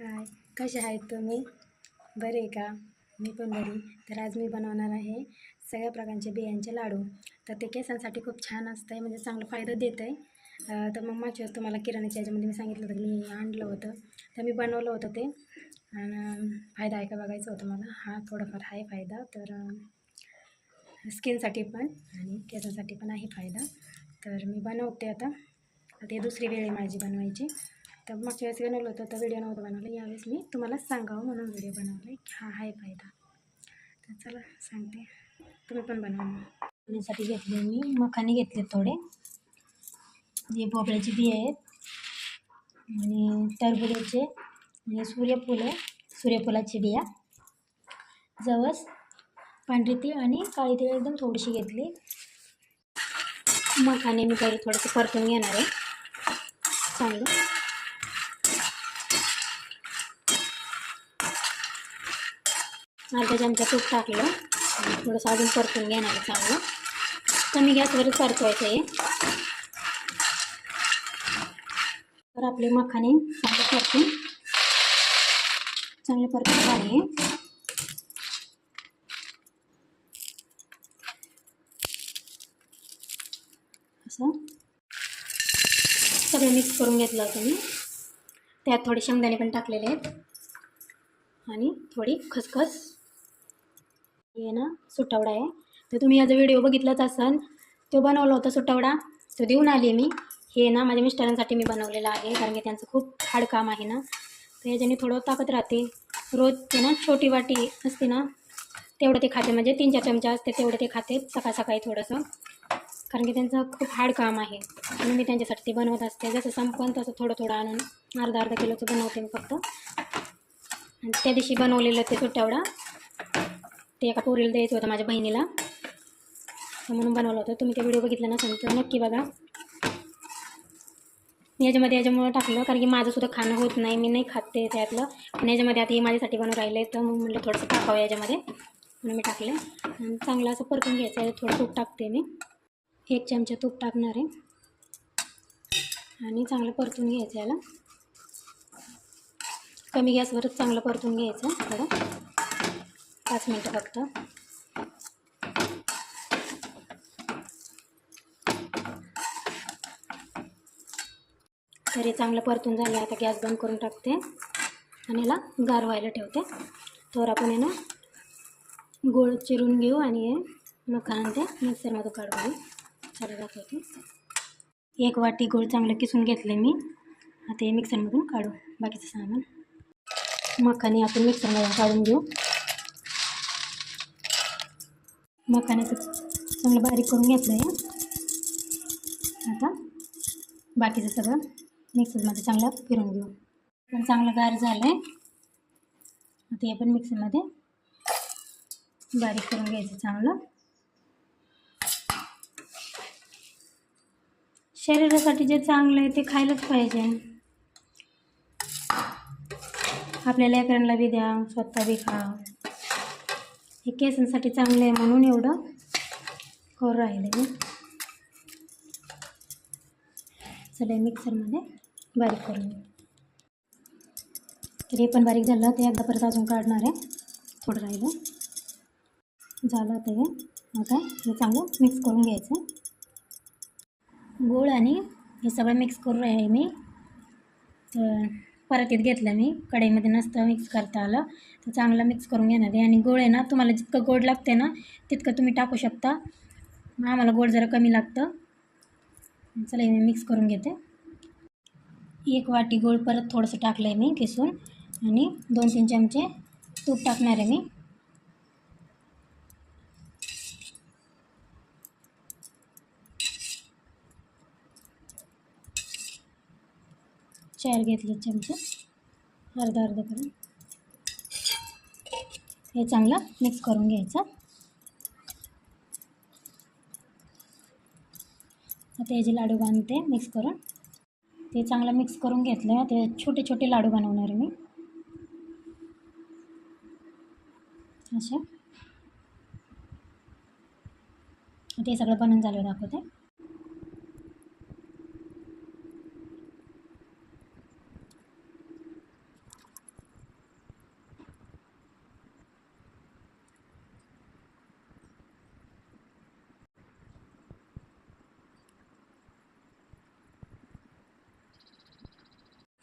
हाय. कसे आहेत तुम्ही? बरे का? मी पण बरी. तर आज मी बनवणार आहे सगळ्या प्रकारचे बियांचे लाडू. तर ते केसांसाठी खूप छान असतं आहे म्हणजे चांगला फायदा देत आहे तर मग मागच्या वेळेस तुम्हाला किराण्याच्या याच्यामध्ये मी सांगितलं होतं मी आणलं होतं. तर मी बनवलं होतं ते. आणि फायदा आहे का बघायचं होतं मला. हा थोडाफार आहे फायदा. तर स्किनसाठी पण आणि केसांसाठी पण आहे फायदा. तर मी बनवते आता. ते दुसरी वेळ आहे माझी बनवायची. तर मागच्या वेळेस बनवलं होतं तर व्हिडिओ नव्हतं बनवलं. यावेळेस मी तुम्हाला सांगावं म्हणून व्हिडिओ बनवला की हा आहे फायदा. तर चला सांगते. तुम्ही पण बनवा मग. बनवण्यासाठी घेतले मी. मखाने घेतले थोडे. जे भोपळ्याचे बिया आहेत. आणि टरबुजाचे. आणि म्हणजे सूर्यफूल आहे. सूर्यफुलाची बिया. जवस पांढरी तीळ आणि काळी तीळ एकदम थोडीशी घेतली. मखाने मी पहिले थोडंसं परतून घेणार आहे. चांगलं. अर्धा चमचा तूप टाकलं. थोडंसं अजून परतून घेणार आहे चांगलं. कमी गॅसवरच परतवायचं आहे. तर आपले मखाने चांगले परतून चांगले परतून झाले असं. सगळं मिक्स करून घेतलं होतं मी त्यात थोडे शेंगदाणे पण टाकलेले आहेत. आणि थोडी खसखस. हे ना सुटावडा आहे. तर तुम्ही याचा व्हिडिओ बघितलाच असाल तो बनवला होता सुटावडा. तो देऊन आली मी. हे ना माझ्या मिस्टरांसाठी मी बनवलेला आहे कारण की त्यांचं खूप हाड काम आहे ना. तर याच्याने थोडं ताकद राहते. रोज ते ना छोटी वाटी असते ना तेवढं ते खाते. म्हणजे तीन चार चमचा असते तेवढं ते खाते सकाळ सकाळी थोडंसं. कारण की त्यांचं खूप हार्ड काम आहे. म्हणून मी त्यांच्यासाठी ते बनवत असते. जसं संपन तसं थोडं थोडं आणून अर्धा अर्धा किलोचं बनवते मी फक्त. आणि त्या दिवशी बनवलेलं ते सुट्टावडा ते एका पोरीला द्यायचं होतं माझ्या बहिणीला. तर म्हणून बनवलं होतं. तुम्ही ते व्हिडिओ बघितला नसेल तर नक्की बघा. याच्यामध्ये याच्यामुळं टाकलं कारण की माझंसुद्धा खाणं होत नाही. मी नाही खात ते त्यातलं. पण याच्यामध्ये आता हे माझ्यासाठी बनवून राहिलं आहे तर मग म्हटलं थोडंसं टाकावं याच्यामध्ये. म्हणून मी टाकले. आणि चांगलं असं परतून घ्यायचं आहे. थोडं तूप टाकते मी. एक चमचा तूप टाकणार आहे. आणि चांगलं परतून घ्यायचं याला. कमी गॅसवरच चांगलं परतून घ्यायचं थोडं. पाच मिनटं फक्त. तरी चांगलं परतून झालं आता गॅस बंद करून टाकते. आणि याला गार व्हायला ठेवते. तर आपण आहे ना गोळ चिरून घेऊ आणि हे मखाना ते मिक्सरमधून काढून घेऊ. चला दाखवते. एक वाटी गोळ चांगलं किसून घेतले मी. आता हे मिक्सरमधून काढू बाकीचं सामान. मखाने आपण मिक्सरमधून काढून घेऊ. मखाण्याचं चांगलं बारीक करून घेतलं आहे आता बाकीचं सगळं मिक्सरमध्ये चांगलं फिरून घेऊ. पण चांगलं गार झालं आहे आता हे पण मिक्सरमध्ये बारीक करून घ्यायचं चांगलं. शरीरासाठी जे चांगलं आहे ते खायलाच पाहिजे. आपल्या लेकरांना बी द्या स्वतः बी खा. हे केसांसाठी चांगलं आहे म्हणून एवढं करू राहिले मी. चला मिक्सरमध्ये बारीक करून तरी तर हे पण बारीक झालं ते एकदा परत अजून काढणार आहे. थोडं राहिलं. झालं आता हे. आता हे चांगलं मिक्स करून घ्यायचं. गोळ आणि हे सगळं मिक्स करून राहिले मी. तर परत येत घेतलं मी. कढईमध्ये नसतं मिक्स करता आलं. तर चांगलं मिक्स करून घेणार आहे. आणि गोळ आहे ना तुम्हाला जितकं गोड लागते ना तितकं तुम्ही टाकू शकता. मग आम्हाला गोड जरा कमी लागतं. चला मी मिक्स करून घेते. एक वाटी गोळ परत थोडंसं टाकलं आहे मी किसून. आणि दोन तीन चमचे तूप टाकणार आहे मी. चार घेतले चमचे. अर्धा अर्धा करून. हे चांगलं मिक्स करून घ्यायचा. आता याचे लाडू बांधते मिक्स करून. ते चांगलं मिक्स करून घेतलं. ते छोटे छोटे लाडू बनवणार आहे मी. असे. ते सगळं बनवून झालं दाखवते.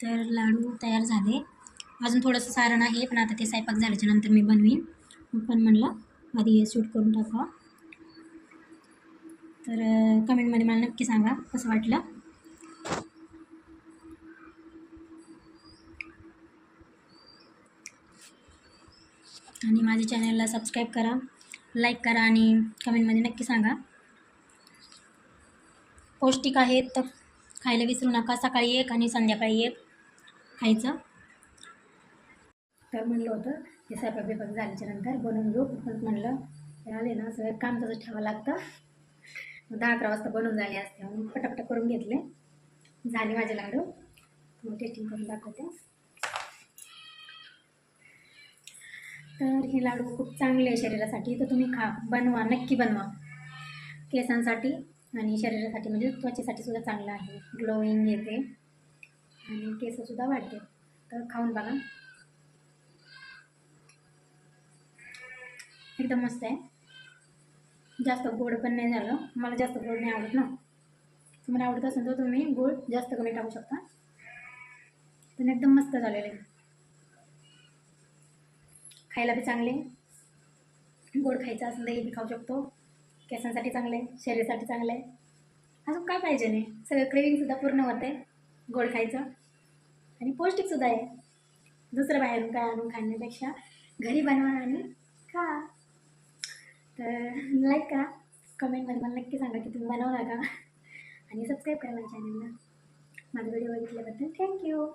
तर लाडू तयार झाले. अजून थोडंसं सारण आहे पण आता ते स्वयंपाक झाल्याच्यानंतर मी बनवीन. पण म्हणलं आधी हे शूट करून टाका तर कमेंटमध्ये मला नक्की सांगा कसं वाटलं? आणि माझ्या चॅनलला सबस्क्राईब करा लाईक करा आणि कमेंटमध्ये नक्की सांगा. पौष्टिक आहेत तर खायला विसरू नका सकाळी एक आणि संध्याकाळी एक. खायचं? तर म्हणलं होतं ते स्वयंपाक बिपाक झाल्याच्यानंतर बनवून घेऊ. पण म्हणलं तर आले ना सगळं काम तसं ठेवावं लागतं. दहा अकरा वाजता बनवून झाले असते. म्हणून पटापट करून घेतले. झाले माझे लाडू. मग टेस्टिंग करून दाखवते. तर हे लाडू खूप चांगले आहे शरीरासाठी. तर तुम्ही खा बनवा नक्की बनवा. केसांसाठी आणि शरीरासाठी म्हणजे त्वचेसाठी सुद्धा चांगलं आहे. ग्लोईंग येते. आणि केससुद्धा वाढते. तर खाऊन बघा. एकदम मस्त आहे. जास्त गोड पण नाही झालं. मला जास्त गोड नाही आवडत ना. तुम्हाला आवडत असेल तर तुम्ही गोड जास्त कमी टाकू शकता. पण एकदम मस्त झालेलं आहे. खायला बी चांगले. गोड खायचं असेल तर हे बी खाऊ शकतो. केसांसाठी चांगलं आहे. शरीरासाठी चांगलं आहे. अजून काय पाहिजे नाही. सगळं क्रेविंगसुद्धा पूर्ण होते गोड खायचं. आणि पौष्टिकसुद्धा आहे. दुसरं बाहेरून काय आणून खाण्यापेक्षा घरी बनवा आणि खा. तर लाईक करा. कमेंटमध्ये मला नक्की सांगा की तुम्ही बनवला का? आणि सबस्क्राईब करा माझ्या चॅनलला माझा व्हिडिओ बघितल्याबद्दल थँक्यू